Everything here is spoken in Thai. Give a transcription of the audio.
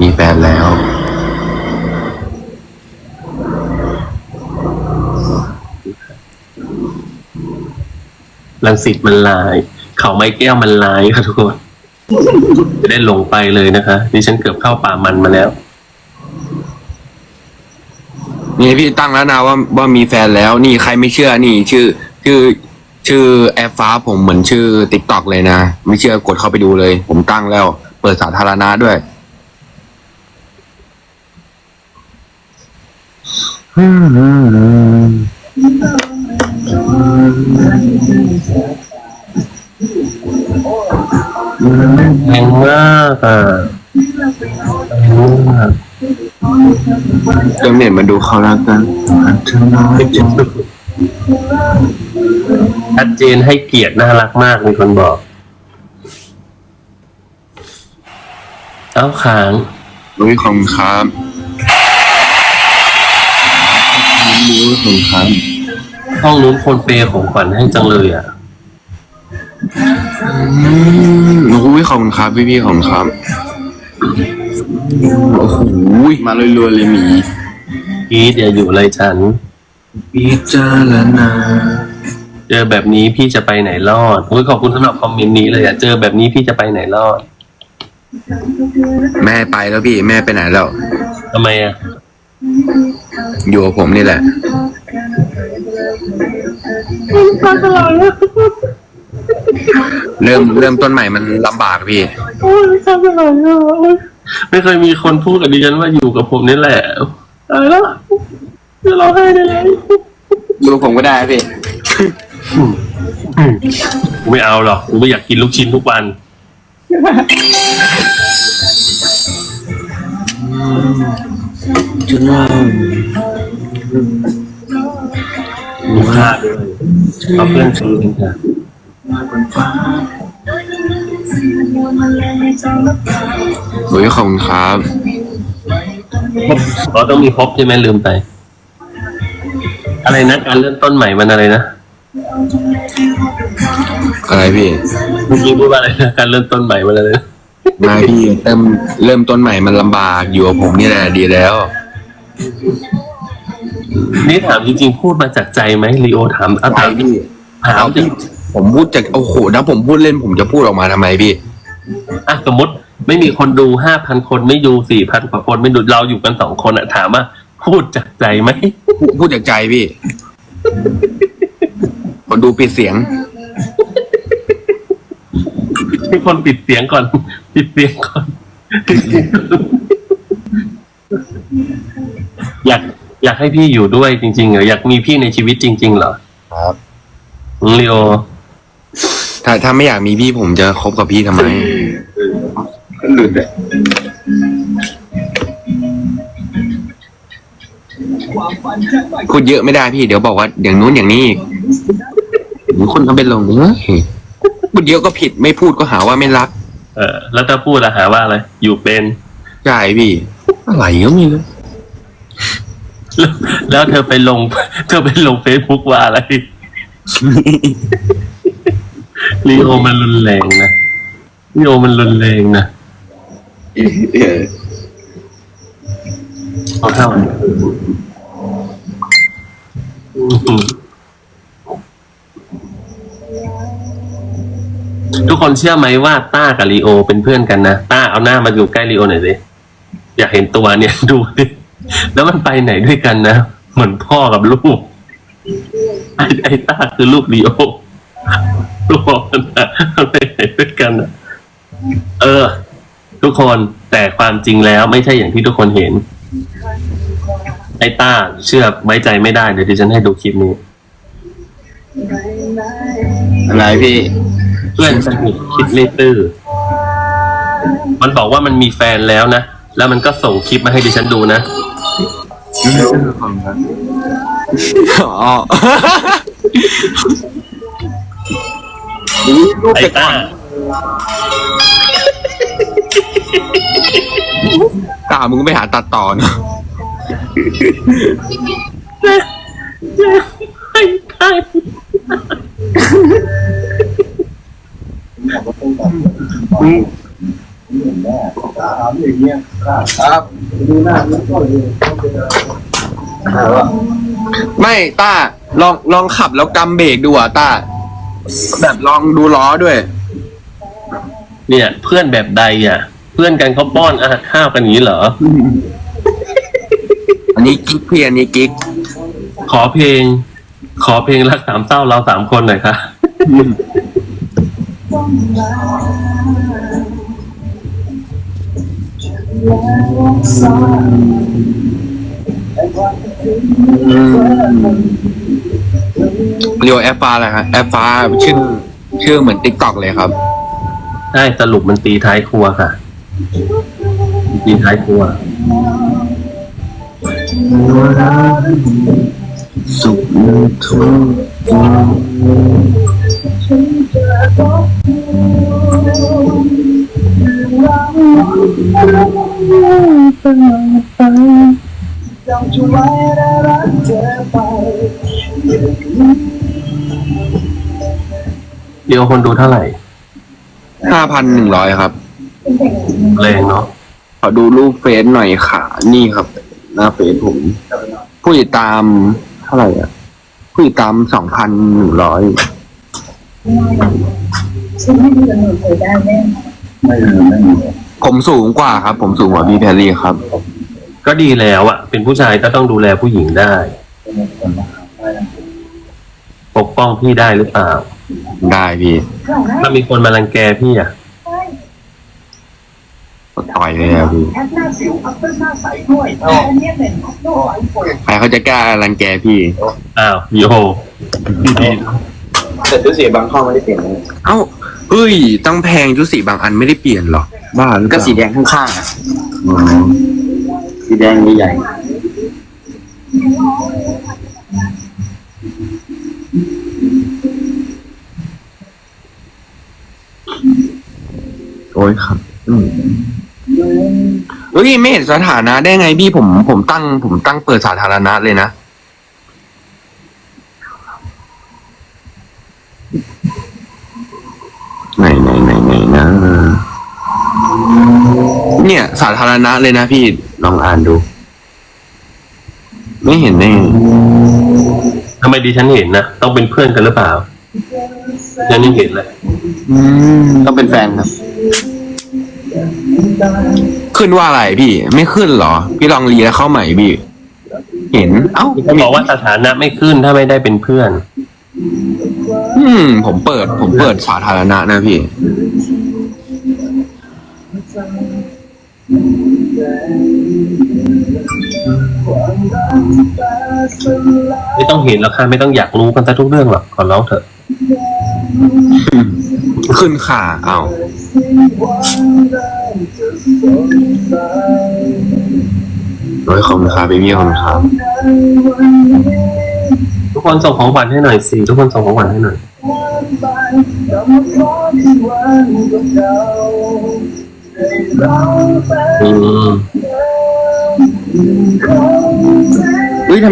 มีแฟนแล้ว ลังสิตมันลาย เขาไม้แก้วมันลายค่ะทุกคน จะได้หลงไปเลยนะคะดิฉันเกือบเข้าป่ามันมาแล้ว นี่พี่ตั้งแล้วนะว่าว่ามีแฟนแล้ว นี่ใครไม่เชื่อนี่ ชื่อ ชื่อชื่อแอปฟ้าผมเหมือนชื่อติ๊กต็อกเลยนะ ไม่เชื่อกดเข้าไปดูเลย ผมตั้งแล้ว เปิดสาธารณะด้วย แรงมากอะแรงมาก เริ่มเน็ตมาดูเขาแล้วกันชัดเจนให้เกียรติน่ารักมากมีคนบอก เอ้าค้างลุยของครับ ลุยของครับห้องนู้นคนเปย์ของขวัญให้จังเลยอะลุยของครับพี่พี่ของครับโอ้โหมาเลยรวยๆเลยหมีพีทอย่าอยู่เลยฉันพิจารณาเจอแบบนี้พี่จะไปไหนรอดโอ้ยขอบคุณสำหรับคอมเมนต์นี้เลยอะเจอแบบนี้พี่จะไปไหนรอดแม่ไปแล้วพี่ แม่ไปไหนแล้วทำไมอะ อยู่กับผมนี่แหละเริ่มเริ่มต้นใหม่มันลำบากพี่ ไม่เคยมีคนพูดกับดิฉันว่าอยู่กับผมนี่แหละตายแล้วจะร้องไห้ได้เลยดูผมก็ได้พี่กูไม่เอาหรอกกูไม่อยากกินลูกชิ้นทุกวันจะเล่ามีค่าด้วยเอาเพื่อนซื้อกันค่ะโอ้ยขอบคุณครับเราต้องมีครบใช่ไหมลืมไป อะไรนะการเริ่มต้นใหม่มันอะไรนะอะไรพี่เมื่อกี้พูดว่าอะไรนะการเริ่มต้นใหม่มันอะไรนะ มาพี่เริ่มเริ่มต้นใหม่มันลำบากอยู่กับผมนี่แหละดีแล้ว นี่ถามจริงๆ พูดมาจากใจไหมลีโอถามเอาไปถามพี่ถามเอาจริพี่งผมพูดจากโอ้โหถ้าผมพูดเล่นผมจะพูดออกมาทำไมพี่อะสมมติไม่มีคนดูห้าพันคนไม่ดูสี่พันกว่าคนไม่ดูเราอยู่กันสองคนอะถามว่าพูดจากใจไหมพูดพูดจากใจพี่คนดูปิดเสียง ให้คนปิดเสียงก่อน ปิดเสียงก่อน อยากอยากให้พี่อยู่ด้วยจริงๆเหรออยากมีพี่ในชีวิตจริง ๆ เหรอครับลีโอถ้าถ้าไม่อยากมีพี่ผมจะคบกับพี่ทำไมหลุดเลยพูดเยอะไม่ได้พี่ เดี๋ยวบอกว่าอย่างนู้นอย่างนี้อีกหรือคนเอาไปลงเฮ้ยพูด เยอะก็ผิดไม่พูดก็หาว่าไม่รักเออ แล้วถ้าพูดอะหาว่าอะไร อยู่เป็นใช่พี่ อะไรก็ไม่รู้แล้วแล้วเธอไปลง เธอไปลงเฟซบุ๊กว่าอะไรลีโอมันรุนแรงนะลีโอมันรุนแรงนะเอาเท่าไหร่ กคนเชื่อไหมว่าต้ากับลีโอเป็นเพื่อนกันนะต้าเอาหน้ามาอยู่ใกล้ลีโอหน่อยสิอยากเห็นตัวเนี่ยดูดิแล้วมันไปไหนด้วยกันนะเหมือนพ่อกับลูกไอ้ไอ้ต้าคือลูกลีโอลูกพ่อมันนะมันไปไหนด้วยกันนะเออ ทุกคนแต่ความจริงแล้วไม่ใช่อย่างที่ทุกคนเห็น ไอ้ต้าเชื่อไว้ใจไม่ได้เดี๋ยวดิฉันให้ดูคลิปนี้อะไรพี่ เพื่อนสนิทคิดไม่ตื้อมันบอกว่ามันมีแฟนแล้วนะ แล้วมันก็ส่งคลิปมาให้ดิฉันดูนะอ๋อไอ้ต้าตามึงไปหาตัดต่อเนอะ ไอ้ต้า ครับไม่ต้าลองลองขับแล้วกำเบรกดูอะต้าแบบลองดูล้อด้วย เนี่ย เพื่อนแบบใดอะ เพื่อนกันเขาป้อนอาหารข้าวกันอย่างนี้เหรอ อันนี้กิ๊กพี่อันนี้กิ๊กขอเพลง ขอเพลงรักสามเศร้าเราสามคนหน่อยค่ะ เรียวแอปฟ้าอะไรครับแอปฟ้าชื่อชื่อเหมือนติ๊กต็อกเลยครับ ใช่สรุปมันตีท้ายครัวค่ะ ตีท้ายครัว สุขทุก จำจะไว้และรักเธอไปเดียวคนดูเท่าไหร่ห้าพันหนึ่งร้อยครับแรงเนาะขอดูรูปเฟซหน่อยค่ะ นี่ครับ หน้าเฟซผม ผู้ติดตามเท่าไหร่อะ ผู้ติดตามสองพันหนึ่งร้อยฉันไม่ดูหนูเคยได้แน่ ผมสูงกว่าครับ ผมสูงกว่าพี่แพรรี่ครับ ก็ดีแล้วอะเป็นผู้ชายก็ต้องดูแลผู้หญิงได้ ปกป้องพี่ได้หรือเปล่า ได้พี่ถ้ามีคนมารังแกพี่อะต่อยเลยอะพี่แอปหน้าสิวอัพเตอร์หน้าใสด้วยอันนี้เป็นอัพเตอร์ไอโฟนใครเขาจะกล้ารังแกพี่ อ้าวโยดีแต่ดูสีบางข้อไม่ได้เปลี่ยนเลย เอ้า เฮ้ย ตั้งแพงชุดสีบางอันไม่ได้เปลี่ยนหรอบ้าหรือเปก็ล่าสีแดงข้างๆอะอ๋อสีแดงใหญ่โอ้ยครับอืมเฮ้ยไม่เห็นสถานะได้ไงพี่ผม ผมตั้ง ผมตั้งเปิดสาธารณะเลยนะ ไหนไหนไหนไหนนะ เนี่ย สาธารณะเลยนะพี่ลองอ่านดู ไม่เห็นได้ไงทำไมดิฉันเห็นนะ ต้องเป็นเพื่อนกันหรือเปล่าฉันยังเห็นเลยอืมๆต้องเป็นแฟนครับ ขึ้นว่าอะไรพี่ ไม่ขึ้นเหรอ พี่ลองรีแล้วเข้าใหม่พี่ เห็น เอ้าเขาบอกว่าสถานะไม่ขึ้นถ้าไม่ได้เป็นเพื่อน อืม ผมเปิด ผมเปิดสาธารณะนะพี่ ไม่ต้องเห็นแล้วค่ะไม่ต้องอยากรู้กันซะทุกเรื่องหรอกขอร้องเถอะ ขึ้นข่าเอ้าโอ้ยขอบคุณครับพี่พี่ขอบคุณครับทุก คนส่งของขวัญให้หน่อยสิทุกคนส่งของขวัญให้หน่อยอืม